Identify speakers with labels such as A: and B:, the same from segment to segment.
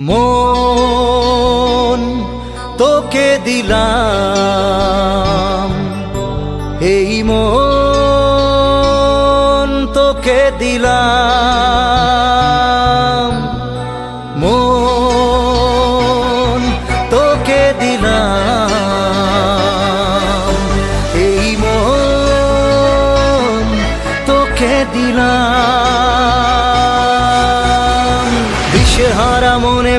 A: মন তোকে দিলাম। এই মন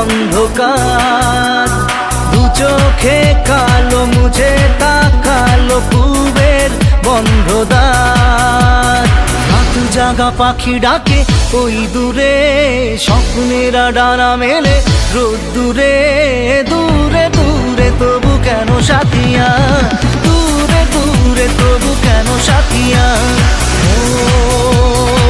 A: অন্ধকার। দু চোখে কালো, মুঝে তাকালো পূবের বন্ধদার। রাত জাগা পাখি ডাকে, ওই দূরে স্বপ্নেরা ডানা মেলে। রোদ দূরে দূরে দূরে, তবু কেন সাথিয়া? দূরে দূরে, তবু কেন সাথিয়া? মন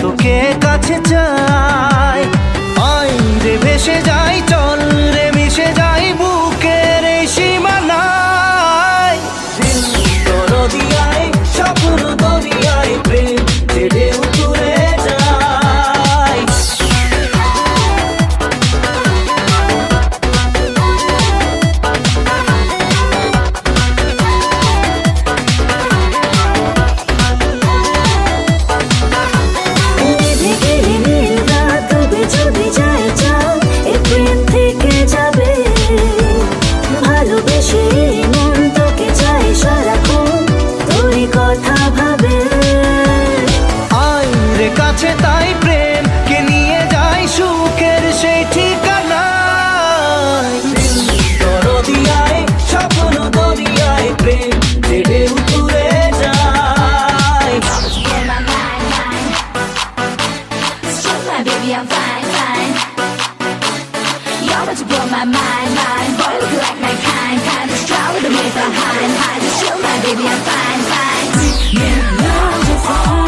A: তোকে কাছে চায়
B: You're my mind, mind. Boy, like my kind, kind. The behind. Just chill, my baby, I'm fine, fine. You know just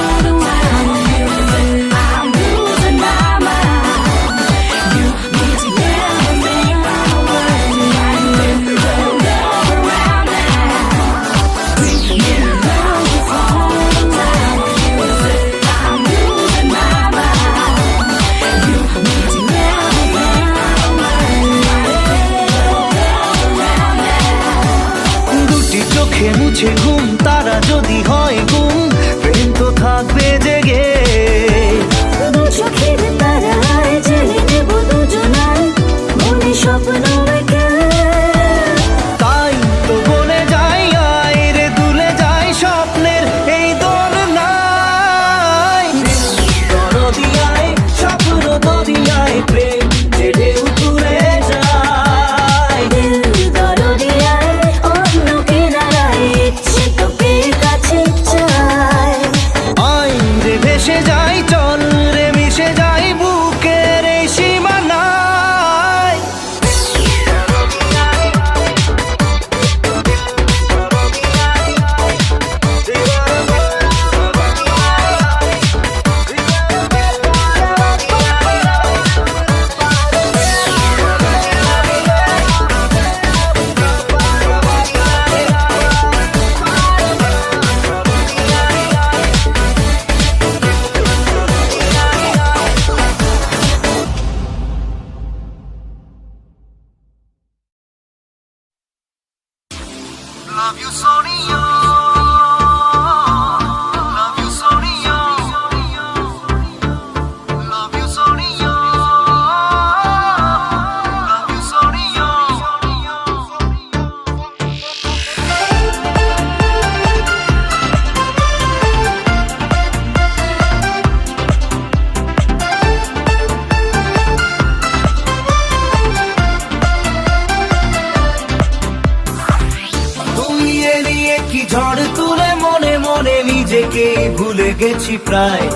A: তোকেই ভুলে গেছি প্রায়।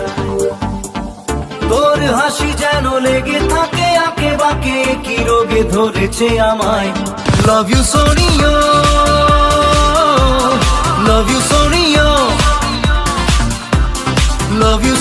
A: তোর হাসি যেন লেগে থাকে, আঁকে বাঁকে কি রোগে ধরেছে আমায়। লাভ ইউ সোনিও লাভ ইউ সোনিও লাভ ইউ